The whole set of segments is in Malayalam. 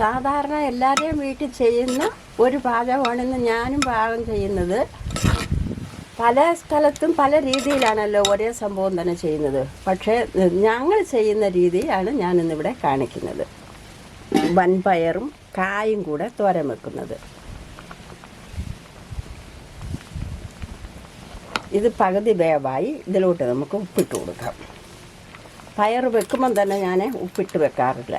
സാധാരണ എല്ലാവരെയും വീട്ടിൽ ചെയ്യുന്ന ഒരു പാചകമാണെന്ന് ഞാനും പാകം ചെയ്യുന്നത്. പല സ്ഥലത്തും പല രീതിയിലാണല്ലോ ഒരേ സംഭവം തന്നെ ചെയ്യുന്നത്. പക്ഷേ ഞങ്ങൾ ചെയ്യുന്ന രീതിയാണ് ഞാനിന്നിവിടെ കാണിക്കുന്നത്. വൻപയറും കായും കൂടെ തോരൻ വെക്കുന്നത്. ഇത് പകുതി വേവായി ഇതിലോട്ട് നമുക്ക് ഉപ്പിട്ട് കൊടുക്കാം. പയർ വെക്കുമ്പം തന്നെ ഞാൻ ഉപ്പിട്ട് വെക്കാറില്ല.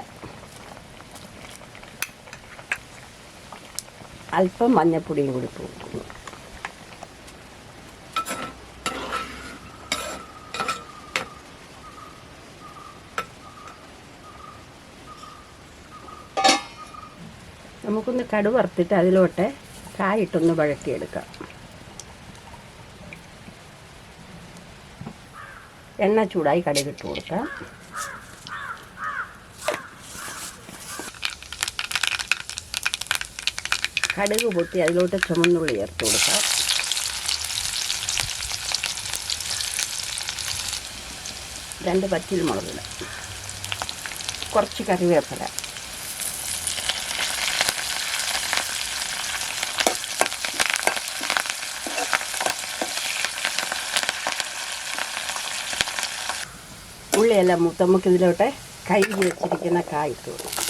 അല്പം മഞ്ഞപ്പൊടിയും കൂടി പോകുന്നു നമുക്കൊന്ന് കടു വറുത്തിട്ട് അതിലോട്ട് കായിട്ടൊന്ന് വഴക്കിയെടുക്കാം എണ്ണ ചൂടായി കടുകിട്ട് കൊടുക്കാം. കടുക് പൊട്ടി അതിലോട്ട് ചുമന്നുള്ളി ചേർത്ത് കൊടുക്കാം. രണ്ട് പച്ചിൽ മുളകിട കുറച്ച് കറിവേപ്പില. ഉള്ളിയെല്ലാം മൂത്ത് നമുക്ക് ഇതിലോട്ട് കഴുകി വെച്ചിരിക്കുന്ന കായ് ഇട്ട് കൊടുക്കാം.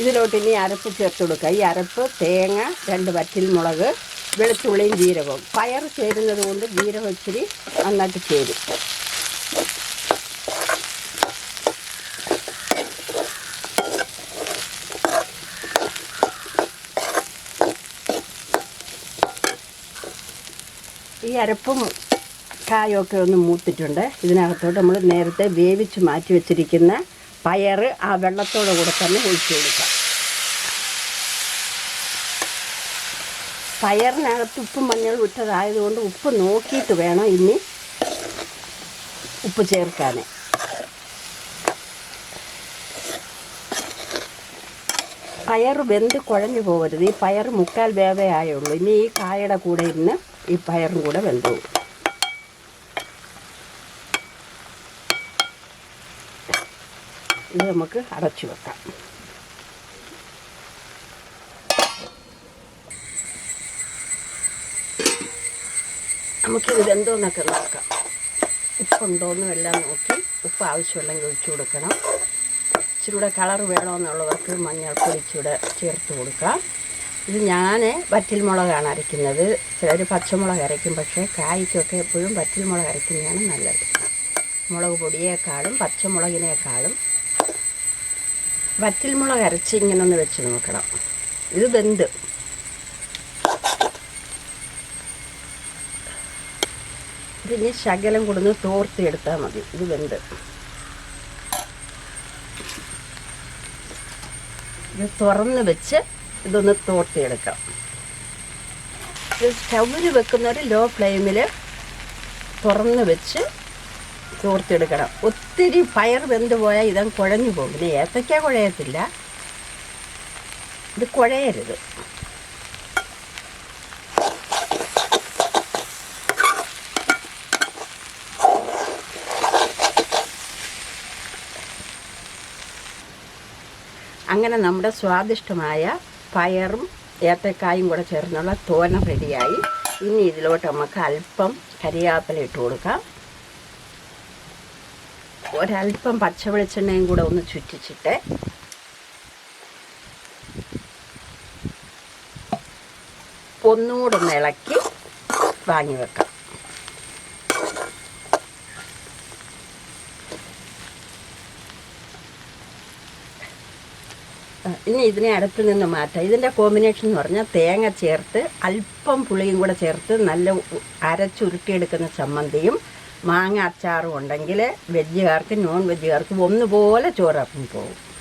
ഇതിലോട്ട് ഇനി അരപ്പ് ചേർത്ത് കൊടുക്കുക. ഈ അരപ്പ് തേങ്ങ രണ്ട് വറ്റിൽ മുളക് വെളുത്തുള്ളിയും ജീരകവും. പയർ ചേരുന്നത് കൊണ്ട് ജീരകം ഇച്ചിരി നന്നായിട്ട് ചേരും. ഈ അരപ്പും കായൊക്കെ ഒന്ന് മൂത്തിട്ടുണ്ട്. ഇതിനകത്തോട്ട് നമ്മൾ നേരത്തെ വേവിച്ച് മാറ്റി വെച്ചിരിക്കുന്ന പയർ ആ വെള്ളത്തോടെ കൂടെ തന്നെ ഒഴിച്ചു കൊടുക്കാം. പയറിനകത്ത് ഉപ്പും മഞ്ഞളും ഇട്ടതായതുകൊണ്ട് ഉപ്പ് നോക്കിയിട്ട് വേണം ഇനി ഉപ്പ് ചേർക്കാൻ പയർ വെന്ത് കുഴഞ്ഞു പോകരുത്. ഈ പയർ മുക്കാൽ വേവേ ആയുള്ളൂ. ഇനി ഈ കായയുടെ കൂടെ ഇന്ന് ഈ പയറും കൂടെ വെന്തു. ഇത് നമുക്ക് അടച്ചു വെക്കാം. നമുക്ക് ഇത് എന്തോന്നൊക്കെ നോക്കാം. ഉപ്പുണ്ടോയെന്നും എല്ലാം നോക്കി ഉപ്പ് ആവശ്യമുണ്ടെങ്കിൽ ഒഴിച്ചു കൊടുക്കണം. ഇച്ചിരി കൂടെ കളർ വേണമെന്നുള്ളവർക്ക് മഞ്ഞൾപ്പൊടി ഇച്ചിരി ചേർത്ത് കൊടുക്കാം. ഇത് ഞാൻ വറ്റിൽ മുളകാണ് അരയ്ക്കുന്നത്. ചിലർ പച്ചമുളക് അരയ്ക്കും പക്ഷേ കായ്ക്കൊക്കെ എപ്പോഴും വറ്റിൽ മുളക് അരയ്ക്കുന്നതാണ് നല്ലത്. മുളക് പൊടിയേക്കാളും പച്ചമുളകിനേക്കാളും വറ്റൽ മുളക് അരച്ച് ഇങ്ങനെ ഒന്ന് വെച്ച് നോക്കണം. ഇത് വെന്ത്. ഇതിന് ശകലം കൊടുന്ന് തോർത്തി എടുത്താൽ മതി. ഇത് വെന്ത്. ഇത് തുറന്ന് വെച്ച് ഇതൊന്ന് തോർത്തിയെടുക്കാം. ഇത് സ്റ്റൗവിൽ വെക്കുന്നൊരു ലോ ഫ്ലെയിമിൽ തുറന്ന് വെച്ച് തോർത്തെടുക്കണം ഒത്തിരി പയർ വെന്ത് പോയാൽ ഇതം കുഴഞ്ഞു പോകും. പിന്നെ ഏത്തയ്ക്ക കുഴയത്തില്ല. ഇത് കുഴയരുത്. അങ്ങനെ നമ്മുടെ സ്വാദിഷ്ടമായ പയറും ഏത്തക്കായും കൂടെ ചേർന്നുള്ള തോന റെഡിയായി. ഇനി ഇതിലോട്ട് നമുക്ക് അല്പം കരിയാപ്പില ഇട്ട് കൊടുക്കാം. ഒരല്പം പച്ച വെളിച്ചെണ്ണയും കൂടെ ഒന്ന് ചുറ്റിച്ചിട്ട് ഒന്നുകൂടെ ഒന്ന് ഇളക്കി വാങ്ങി വെക്കാം. ഇനി ഇതിനെ അടുത്ത് നിന്ന് മാറ്റാം. ഇതിന്റെ കോമ്പിനേഷൻ എന്ന് പറഞ്ഞാൽ തേങ്ങ ചേർത്ത് അല്പം പുളിയും കൂടെ ചേർത്ത് നല്ല അരച്ചുരുട്ടിയെടുക്കുന്ന ചമ്മന്തിയും മാങ്ങ അച്ചാറും ഉണ്ടെങ്കിൽ വെജുകാർക്ക് നോൺ വെജുകാർക്കും ഒന്നുപോലെ ചോറാക്കും പോകും.